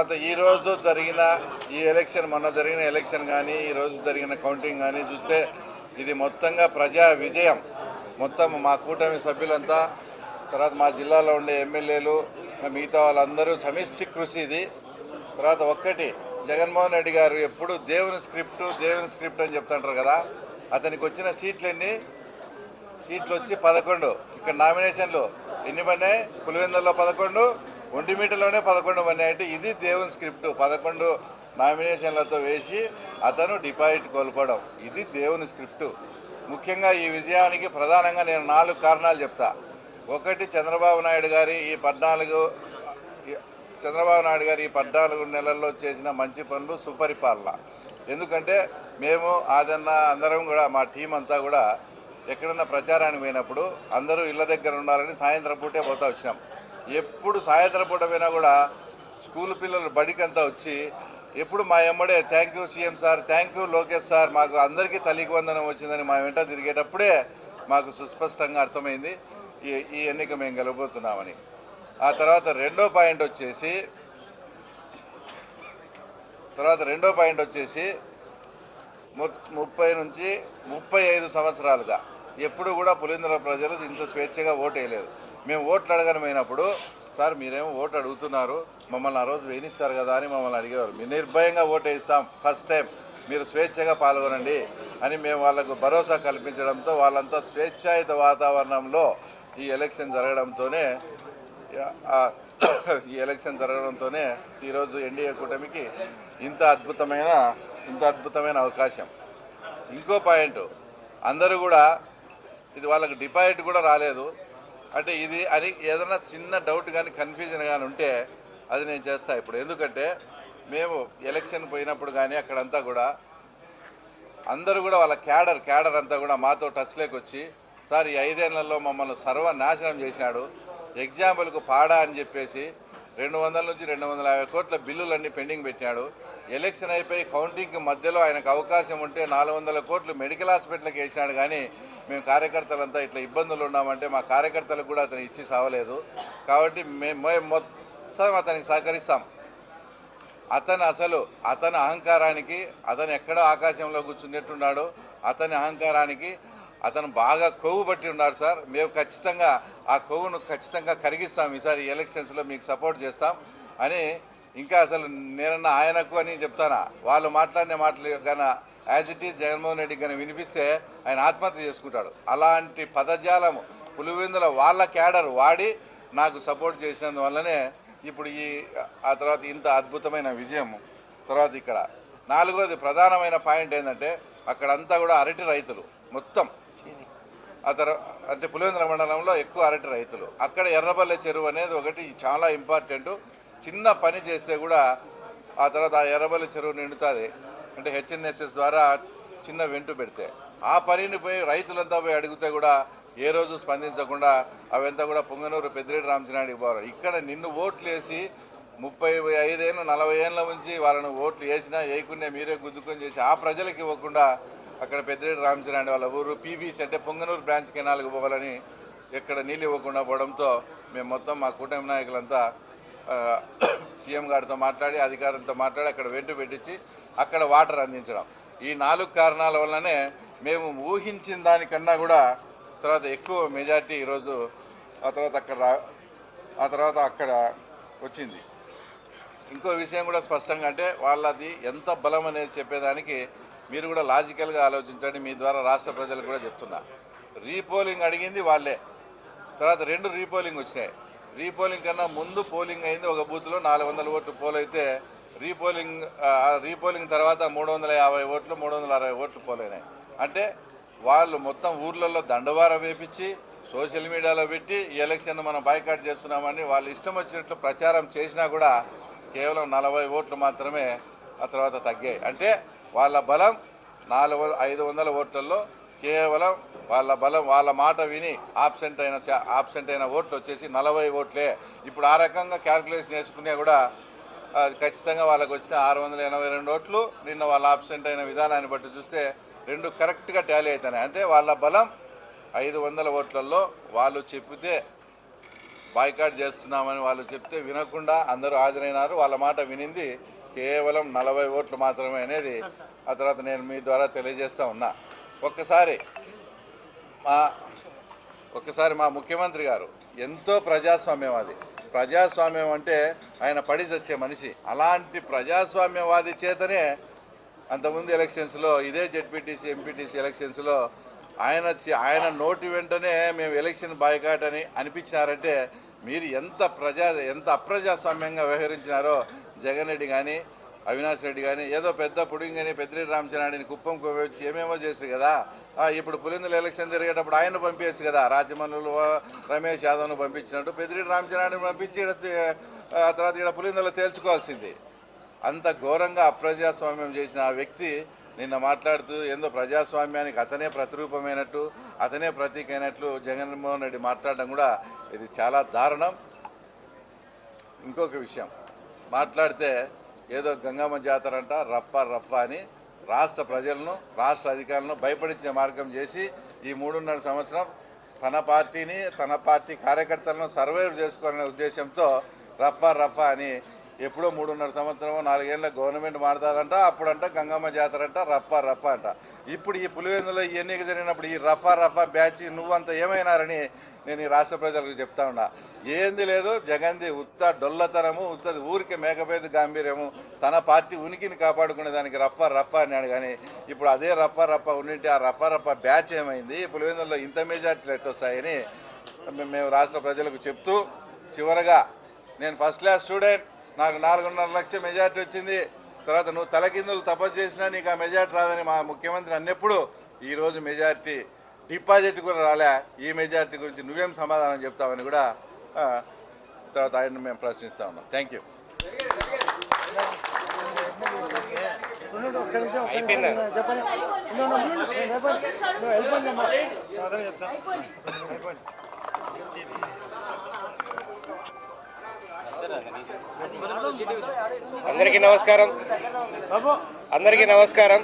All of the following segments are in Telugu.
తర్వాత ఈ రోజు జరిగిన ఈ ఎలక్షన్ మొన్న జరిగిన ఎలక్షన్ కానీ ఈ రోజు జరిగిన కౌంటింగ్ కానీ చూస్తే ఇది మొత్తంగా ప్రజా విజయం. మొత్తం మా కూటమి సభ్యులంతా తర్వాత మా జిల్లాలో ఉండే ఎమ్మెల్యేలు మిగతా వాళ్ళందరూ సమిష్టి కృషి ఇది. తర్వాత ఒక్కటి జగన్మోహన్ రెడ్డి గారు ఎప్పుడు దేవుని స్క్రిప్ట్ దేవుని స్క్రిప్ట్ అని చెప్తుంటారు కదా అతనికి వచ్చిన సీట్లన్నీ సీట్లు వచ్చి పదకొండు. ఇక్కడ నామినేషన్లు ఎన్ని పడినాయి పులివెందుల్లో పదకొండు ఒంటిమీటలోనే పదకొండు మంది అంటే ఇది దేవుని స్క్రిప్ట్. పదకొండు నామినేషన్లతో వేసి అతను డిపాజిట్ కోల్పోవడం. ఇది దేవుని స్క్రిప్ట్. ముఖ్యంగా ఈ విజయానికి ప్రధానంగా నేను నాలుగు కారణాలు చెప్తా. ఒకటి చంద్రబాబు నాయుడు గారి ఈ పద్నాలుగు చంద్రబాబు నాయుడు గారు ఈ పద్నాలుగు నెలల్లో చేసిన మంచి పనులు సుపరిపాలన. ఎందుకంటే మేము ఆదన్న అందరం కూడా మా టీం అంతా కూడా ఎక్కడన్నా ప్రచారానికి పోయినప్పుడు అందరూ ఇళ్ళ దగ్గర ఉండాలని సాయంత్రం పూటే పోతా వచ్చినాం. ఎప్పుడు సాయంత్రం పూట పోయినా కూడా స్కూల్ పిల్లలు బడికంతా వచ్చి ఎప్పుడు మా ఎమ్మడే thank you CM sir thank you Lokesh sir మాకు అందరికీ తల్లికి వందనం వచ్చిందని మా వెంట తిరిగేటప్పుడే మాకు సుస్పష్టంగా అర్థమైంది ఈ ఈ ఎన్నిక మేము గెలవబోతున్నామని. ఆ తర్వాత రెండో పాయింట్ వచ్చేసి తర్వాత రెండో పాయింట్ వచ్చేసి ముప్పై నుంచి ముప్పై ఐదు సంవత్సరాలుగా ఎప్పుడు కూడా పులిందర ప్రజలు ఇంత స్వేచ్ఛగా ఓటు వేయలేదు మేము ఓట్లు అడగని పోయినప్పుడు సార్ మీరేమో ఓటు అడుగుతున్నారు మమ్మల్ని ఆ రోజు వేయించారు కదా అని మమ్మల్ని అడిగేవారు. మీరు నిర్భయంగా ఓటు వేస్తాం ఫస్ట్ టైం మీరు స్వేచ్ఛగా పాల్గొనండి అని మేము వాళ్ళకు భరోసా కల్పించడంతో వాళ్ళంతా స్వేచ్ఛాయుత వాతావరణంలో ఈ ఎలక్షన్ జరగడంతోనే ఈ ఎలక్షన్ జరగడంతోనే ఈరోజు ఎన్డీఏ కూటమికి ఇంత అద్భుతమైన ఇంత అద్భుతమైన అవకాశం. ఇంకో పాయింట్ అందరూ కూడా ఇది వాళ్ళకి డిపాజిట్ కూడా రాలేదు. అంటే ఇది అని ఏదైనా చిన్న డౌట్ కానీ కన్ఫ్యూజన్ కానీ ఉంటే అది నేను చేస్తా ఇప్పుడు. ఎందుకంటే మేము ఎలక్షన్ పోయినప్పుడు కానీ అక్కడంతా కూడా అందరూ కూడా వాళ్ళ క్యాడర్ క్యాడర్ అంతా కూడా మాతో టచ్లోకి వచ్చి సార్ ఈ ఐదేళ్ళలో మమ్మల్ని సర్వనాశనం చేశాడు ఎగ్జాంపుల్కు పాడా అని చెప్పేసి రెండు వందల నుంచి రెండు వందల యాభై కోట్ల బిల్లులన్నీ పెండింగ్ పెట్టాడు ఎలక్షన్ అయిపోయి కౌంటింగ్కి మధ్యలో ఆయనకు అవకాశం ఉంటే నాలుగు వందల కోట్లు మెడికల్ హాస్పిటల్కి వేసినాడు కానీ మేము కార్యకర్తలంతా ఇట్లా ఇబ్బందులు ఉన్నామంటే మా కార్యకర్తలకు కూడా అతను ఇచ్చి సావలేదు. కాబట్టి మేము మొత్తం అతనికి సహకరిస్తాం. అతను అసలు అతని అహంకారానికి అతను ఎక్కడో ఆకాశంలో కూర్చున్నట్టున్నాడు. అతని అహంకారానికి అతను బాగా కొవ్వు పట్టి ఉన్నాడు సార్. మేము ఖచ్చితంగా ఆ కొవ్వును ఖచ్చితంగా కరిగిస్తాం. ఈసారి ఎలక్షన్స్లో మీకు సపోర్ట్ చేస్తాం అని ఇంకా అసలు నేనన్న ఆయనకు అని చెప్తానా? వాళ్ళు మాట్లాడిన మాటలు కానీ as it is Jaganmohan Reddy కానీ వినిపిస్తే ఆయన ఆత్మహత్య చేసుకుంటాడు. అలాంటి పదజాలము పులివెందుల వాళ్ళ క్యాడర్ వాడి నాకు సపోర్ట్ చేసినందువల్లనే ఇప్పుడు ఈ ఆ తర్వాత ఇంత అద్భుతమైన విజయం తర్వాత ఇక్కడ. నాలుగోది ప్రధానమైన పాయింట్ ఏంటంటే అక్కడంతా కూడా అరటి రైతులు మొత్తం. ఆ తర్వాత అంటే పులివెందుల మండలంలో ఎక్కువ అరటి రైతులు. అక్కడ ఎర్రబల్లె చెరువు అనేది ఒకటి చాలా ఇంపార్టెంట్ చిన్న పని చేస్తే కూడా ఆ తర్వాత ఆ ఎర్రబల్లె చెరువు నిండుతుంది. అంటే హెచ్ఎన్ఎస్ఎస్ ద్వారా చిన్న వెంటు పెడితే. ఆ పనిని పోయి రైతులంతా పోయి అడిగితే కూడా ఏ రోజు స్పందించకుండా అవంతా కూడా పొంగనూరు పెద్దిరెడ్డి రామచంద్రాడికి పోవాలి. ఇక్కడ నిన్ను ఓట్లు వేసి ముప్పై ఐదేళ్ళు నలభై ఏళ్ళ నుంచి వాళ్ళని ఓట్లు వేసినా వేయకునే మీరే గుద్దుకొని చేసి ఆ ప్రజలకు ఇవ్వకుండా అక్కడ పెద్దిరెడ్డి రామచంద్రాడి వాళ్ళ ఊరు పీబీసీ అంటే పొంగనూరు బ్రాంచ్ కెనాల్కి పోవాలని ఎక్కడ నీళ్ళు ఇవ్వకుండా పోవడంతో మేము మొత్తం మా కూటమి నాయకులంతా సీఎం గారితో మాట్లాడి అధికారులతో మాట్లాడి అక్కడ వెంట పెట్టించి అక్కడ వాటర్ అందించడం. ఈ నాలుగు కారణాల వల్లనే మేము ఊహించిన దానికన్నా కూడా తర్వాత ఎక్కువ మెజార్టీ ఈరోజు ఆ తర్వాత అక్కడ రా- ఆ తర్వాత అక్కడ వచ్చింది. ఇంకో విషయం కూడా స్పష్టంగా అంటే వాళ్ళది ఎంత బలం అనేది చెప్పేదానికి మీరు కూడా లాజికల్గా ఆలోచించండి. మీ ద్వారా రాష్ట్ర ప్రజలకు కూడా చెప్తున్నా. రీపోలింగ్ అడిగింది వాళ్ళే. తర్వాత రెండు రీపోలింగ్ వచ్చినాయి. రీపోలింగ్ కన్నా ముందు పోలింగ్ అయింది. ఒక బూత్లో నాలుగు వందల ఓట్లు పోల్ అయితే రీపోలింగ్ రీపోలింగ్ తర్వాత మూడు వందల యాభై ఓట్లు మూడు వందల అరవై ఓట్లు పోలైనాయి అంటే వాళ్ళు మొత్తం ఊర్లలో దండవారం వేపించి సోషల్ మీడియాలో పెట్టి ఈ ఎలక్షన్ మనం బాయ్కాట్ చేస్తున్నామని వాళ్ళు ఇష్టం వచ్చినట్లు ప్రచారం చేసినా కూడా కేవలం నలభై ఓట్లు మాత్రమే ఆ తర్వాత తగ్గాయి. అంటే వాళ్ళ బలం నాలుగు ఐదు వందల ఓట్లలో కేవలం వాళ్ళ బలం వాళ్ళ మాట విని ఆబ్సెంట్ అయిన ఆబ్సెంట్ అయిన ఓట్లు వచ్చేసి నలభై ఓట్లే. ఇప్పుడు ఆ రకంగా క్యాల్కులేషన్ చేసుకునే కూడా ఖచ్చితంగా వాళ్ళకు వచ్చిన ఆరు వందల ఎనభై రెండు ఓట్లు నిన్న వాళ్ళ ఆబ్సెంట్ అయిన విధానాన్ని బట్టి చూస్తే రెండు కరెక్ట్గా టాలీ అవుతున్నాయి. అంటే వాళ్ళ బలం ఐదు వందల ఓట్లలో వాళ్ళు చెప్పితే బాయ్కాట్ చేస్తున్నామని వాళ్ళు చెప్తే వినకుండా అందరూ హాజరైనారు. వాళ్ళ మాట వినింది కేవలం నలభై ఓట్లు మాత్రమే అనేది ఆ తర్వాత నేను మీ ద్వారా తెలియజేస్తా ఉన్నా. ఒక్కసారి మా ఒక్కసారి మా ముఖ్యమంత్రి గారు ఎంతో ప్రజాస్వామ్యవాది ప్రజాస్వామ్యం అంటే ఆయన పడి చచ్చే మనిషి. అలాంటి ప్రజాస్వామ్యవాది చేతనే అంతకుముందు ఎలక్షన్స్లో ఇదే జెడ్పీటీసీ ఎంపీటీసీ ఎలక్షన్స్లో ఆయన ఆయన నోటి వెంటనే మేము ఎలక్షన్ బాయ్కాట్ అని అనిపించారంటే మీరు ఎంత ప్రజా ఎంత అప్రజాస్వామ్యంగా వ్యవహరించినారో జగన్ రెడ్డి కానీ అవినాష్ రెడ్డి కానీ ఏదో పెద్ద పుడింగని పెద్దిరెడ్డి రామచంద్రాడిని కుప్పం వచ్చి ఏమేమో చేశారు కదా. ఇప్పుడు పులిందులు ఎలక్షన్ జరిగేటప్పుడు ఆయన పంపించచ్చు కదా. రాజమండ్రులు రమేష్ యాదవ్ను పంపించినట్టు పెద్దిరెడ్డి రామచంద్రాడిని పంపించి తర్వాత ఇక్కడ పులిందులో తేల్చుకోవాల్సింది. అంత ఘోరంగా అప్రజాస్వామ్యం చేసిన ఆ వ్యక్తి నిన్న మాట్లాడుతూ ఏందో ప్రజాస్వామ్యానికి అతనే ప్రతిరూపమైనట్టు అతనే ప్రతీక అయినట్లు జగన్మోహన్ రెడ్డి మాట్లాడడం కూడా ఇది చాలా దారుణం. ఇంకొక విషయం. మాట్లాడితే ఏదో గంగమ్మ జాతర అంట రఫ్ఫా రఫ్ఫా అని రాష్ట్ర ప్రజలను రాష్ట్ర అధికారులను భయపడించే మార్గం చేసి ఈ మూడున్నర సంవత్సరం తన పార్టీని తన పార్టీ కార్యకర్తలను సర్వైవ్ చేసుకోవాలనే ఉద్దేశంతో రఫా రఫా అని ఎప్పుడో మూడున్నర సంవత్సరం నాలుగేళ్ళ గవర్నమెంట్ మారుతుందంట అప్పుడంట గంగమ్మ జాతర అంట రఫా రఫా అంట. ఇప్పుడు ఈ పులివెందులో ఈ ఎన్నిక జరిగినప్పుడు ఈ రఫా రఫా బ్యాచ్ నువ్వంత ఏమైనారని నేను ఈ రాష్ట్ర ప్రజలకు చెప్తా ఉన్నా. ఏంది లేదు జగన్ది ఉత్త డొల్లతనము ఉత్తది ఊరికి మేకపేద గాంభీర్యము తన పార్టీ ఉనికిని కాపాడుకునే దానికి రఫా రఫా అన్నాడు. కానీ ఇప్పుడు అదే రఫా రఫా ఉండింటే ఆ రఫా రఫా బ్యాచ్ ఏమైంది? పులివెందులో ఇంత మెజార్టీలు ఎట్టొస్తాయని మేము రాష్ట్ర ప్రజలకు చెప్తూ చివరగా నేను ఫస్ట్ క్లాస్ స్టూడెంట్ నాకు నాలుగున్నర లక్ష మెజార్టీ వచ్చింది. తర్వాత నువ్వు తలకిందులు తపస్సు చేసినా నీకు ఆ మెజార్టీ రాదని మా ముఖ్యమంత్రి అన్నప్పుడు ఈరోజు మెజార్టీ డిపాజిట్ కూడా రాలే. ఈ మెజార్టీ గురించి నువ్వేం సమాధానం చెప్తావని కూడా తర్వాత ఆయన మేము ప్రశ్నిస్తా ఉన్నాం. థ్యాంక్ యూ చెప్పండి అందరికీ నమస్కారం. అందరికీ నమస్కారం.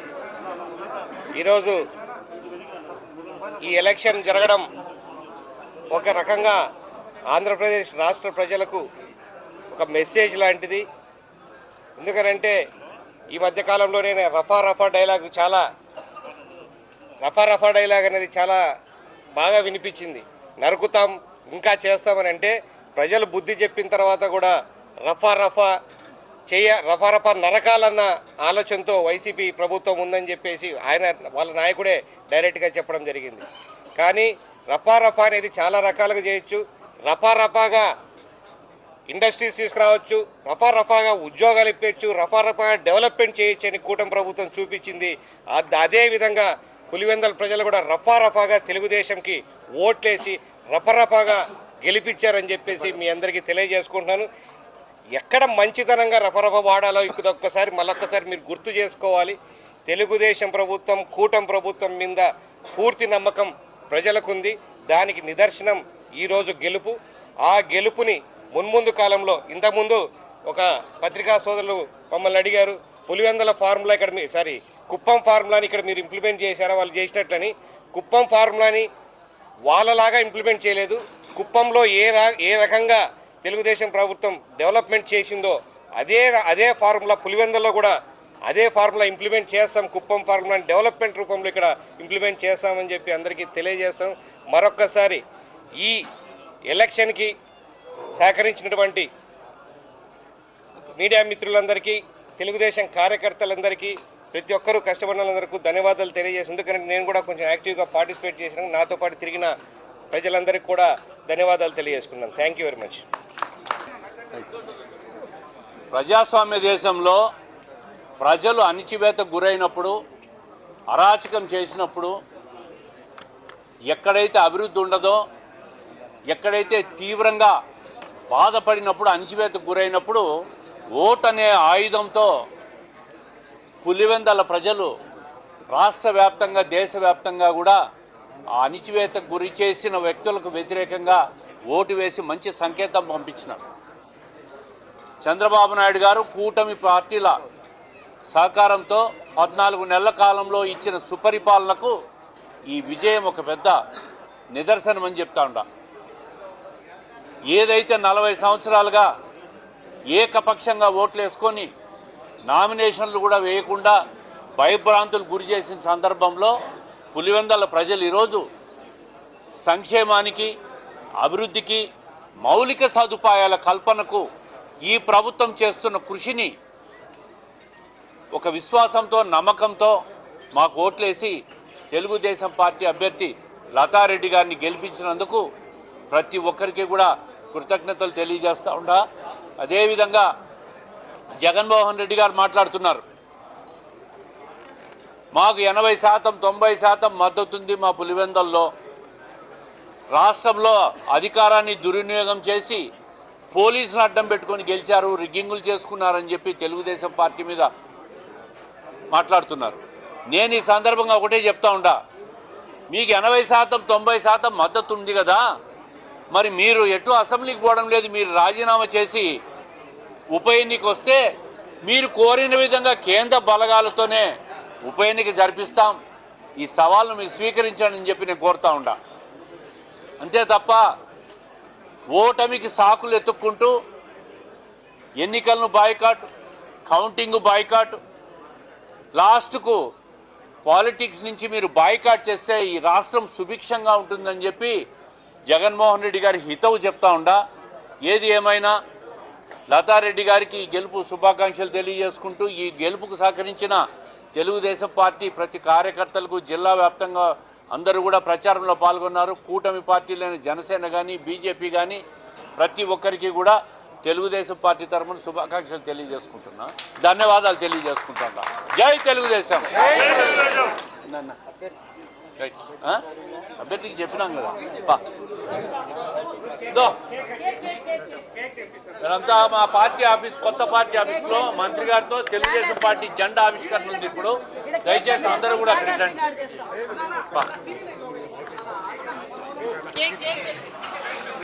ఈరోజు ఈ ఎలక్షన్ జరగడం ఒక రకంగా ఆంధ్రప్రదేశ్ రాష్ట్ర ప్రజలకు ఒక మెసేజ్ లాంటిది. ఎందుకనంటే ఈ మధ్యకాలంలో నేను రఫా రఫా డైలాగ్ చాలా రఫా రఫా డైలాగ్ అనేది చాలా బాగా వినిపించింది. నరుకుతాం ఇంకా చేస్తామని అంటే ప్రజలు బుద్ధి చెప్పిన తర్వాత కూడా రఫా రఫా చేయ రఫా రఫా నరకాలన్న ఆలోచనతో వైసీపీ ప్రభుత్వం ఉందని చెప్పేసి ఆయన వాళ్ళ నాయకుడే డైరెక్ట్గా చెప్పడం జరిగింది. కానీ రఫా రఫా అనేది చాలా రకాలుగా చేయొచ్చు. రఫా రఫాగా ఇండస్ట్రీస్ తీసుకురావచ్చు. రఫా రఫాగా ఉద్యోగాలు ఇప్పించు రఫా రఫాగా డెవలప్మెంట్ చేయొచ్చు అని కూటమి ప్రభుత్వం చూపించింది. అదేవిధంగా అదే విధంగా పులివెందల ప్రజలు కూడా రఫా రఫాగా తెలుగుదేశంకి ఓట్లేసి రఫరఫాగా గెలిపించారని చెప్పేసి మీ అందరికీ తెలియజేసుకుంటున్నాను. ఎక్కడ మంచితనంగా రఫరఫ వాడాలో ఇక్కడొక్కసారి మళ్ళొక్కసారి మీరు గుర్తు చేసుకోవాలి. తెలుగుదేశం ప్రభుత్వం కూటమి ప్రభుత్వం మీద పూర్తి నమ్మకం ప్రజలకుంది. దానికి నిదర్శనం ఈరోజు గెలుపు. ఆ గెలుపుని మున్ముందు కాలంలో ఇంతకుముందు ఒక పత్రికా సోదరులు మమ్మల్ని అడిగారు పులివెందల ఫార్ములా ఇక్కడ మీ సారీ కుప్పం ఫార్ములాని ఇక్కడ మీరు ఇంప్లిమెంట్ చేశారా? వాళ్ళు చేసినట్లని. కుప్పం ఫార్ములాని వాళ్ళలాగా ఇంప్లిమెంట్ చేయలేదు. కుప్పంలో ఏ రా ఏ రకంగా తెలుగుదేశం ప్రభుత్వం డెవలప్మెంట్ చేసిందో అదే అదే ఫార్ములా పులివెందుల్లో కూడా అదే ఫార్ములా ఇంప్లిమెంట్ చేస్తాం. కుప్పం ఫార్ములాని డెవలప్మెంట్ రూపంలో ఇక్కడ ఇంప్లిమెంట్ చేస్తామని చెప్పి అందరికీ తెలియజేస్తాం. మరొక్కసారి ఈ ఎలక్షన్కి సహకరించినటువంటి మీడియా మిత్రులందరికీ తెలుగుదేశం కార్యకర్తలందరికీ ప్రతి ఒక్కరూ కష్టపడిన ధన్యవాదాలు తెలియజేసి ఎందుకంటే నేను కూడా కొంచెం యాక్టివ్గా పార్టిసిపేట్ చేసిన నాతో పాటు తిరిగిన ప్రజలందరికీ కూడా ధన్యవాదాలు తెలియజేసుకున్నాను. థ్యాంక్ యూ వెరీ మచ్ ప్రజాస్వామ్య దేశంలో ప్రజలు అణిచివేత గురైనప్పుడు అరాచకం చేసినప్పుడు ఎక్కడైతే అభివృద్ధి ఉండదో ఎక్కడైతే తీవ్రంగా బాధపడినప్పుడు అణిచివేతకు గురైనప్పుడు ఓట్ అనే ఆయుధంతో పులివెందల ప్రజలు రాష్ట్ర వ్యాప్తంగా దేశవ్యాప్తంగా కూడా ఆ అణిచివేతకు గురి చేసిన వ్యక్తులకు వ్యతిరేకంగా ఓటు వేసి మంచి సంకేతం పంపించినారు. చంద్రబాబు నాయుడు గారు కూటమి పార్టీల సహకారంతో పద్నాలుగు నెలల కాలంలో ఇచ్చిన సుపరిపాలనకు ఈ విజయం ఒక పెద్ద నిదర్శనం అని చెప్తా ఉండ ఏదైతే నలభై సంవత్సరాలుగా ఏకపక్షంగా ఓట్లు వేసుకొని నామినేషన్లు కూడా వేయకుండా భయభ్రాంతులు గురి చేసిన సందర్భంలో పులివెందల ప్రజలు ఈరోజు సంక్షేమానికి అభివృద్ధికి మౌలిక సదుపాయాల కల్పనకు ఈ ప్రభుత్వం చేస్తున్న కృషిని ఒక విశ్వాసంతో నమ్మకంతో మాకు ఓట్లేసి తెలుగుదేశం పార్టీ అభ్యర్థి లతారెడ్డి గారిని గెలిపించినందుకు ప్రతి ఒక్కరికి కూడా కృతజ్ఞతలు తెలియజేస్తూ ఉండా అదేవిధంగా జగన్మోహన్ రెడ్డి గారు మాట్లాడుతున్నారు. మాకు ఎనభై శాతం తొంభై శాతం మద్దతు ఉంది మా పులివెందల్లో. రాష్ట్రంలో అధికారాన్ని దుర్వినియోగం చేసి పోలీసులు అడ్డం పెట్టుకొని గెలిచారు రిగ్గింగులు చేసుకున్నారని చెప్పి తెలుగుదేశం పార్టీ మీద మాట్లాడుతున్నారు. నేను ఈ సందర్భంగా ఒకటే చెప్తా ఉండా. మీకు ఎనభై శాతం తొంభై శాతం మద్దతు ఉంది కదా? మరి మీరు ఎటు అసెంబ్లీకి పోవడం లేదు మీరు రాజీనామా చేసి ఉప ఎన్నిక వస్తే మీరు కోరిన విధంగా కేంద్ర బలగాలతోనే ఉప ఎన్నిక జరిపిస్తాం. ఈ సవాల్ను మీరు స్వీకరించండి అని చెప్పి నేను కోరుతా ఉండా. అంతే తప్ప ఓటమికి సాకులు ఎత్తుక్కుంటూ ఎన్నికలను బాయ్కాట్ కౌంటింగ్ బాయ్కాట్ లాస్ట్కు పాలిటిక్స్ నుంచి మీరు బాయ్కాట్ చేస్తే ఈ రాష్ట్రం సుభిక్షంగా ఉంటుందని చెప్పి జగన్మోహన్ రెడ్డి గారి హితవు చెప్తా ఉండా. ఏది ఏమైనా లతారెడ్డి గారికి ఈ గెలుపు శుభాకాంక్షలు తెలియజేసుకుంటూ ఈ గెలుపుకు సహకరించిన తెలుగుదేశం పార్టీ ప్రతి కార్యకర్తలకు జిల్లా వ్యాప్తంగా అందరూ కూడా ప్రచారంలో పాల్గొన్నారు. కూటమి పార్టీలైన జనసేన కానీ బీజేపీ కానీ ప్రతి ఒక్కరికి కూడా తెలుగుదేశం పార్టీ తరఫున శుభాకాంక్షలు తెలియజేసుకుంటున్నా. ధన్యవాదాలు తెలియజేసుకుంటున్నా. జై తెలుగుదేశం? అభ్యర్థికి చెప్పినాం కదా. బా ఇదంతా మా పార్టీ ఆఫీస్ కొత్త పార్టీ ఆఫీస్లో మంత్రి గారితో తెలుగుదేశం పార్టీ జెండా ఆవిష్కరణ ఉంది ఇప్పుడు. దయచేసి అందరూ కూడా అక్కడ రండి.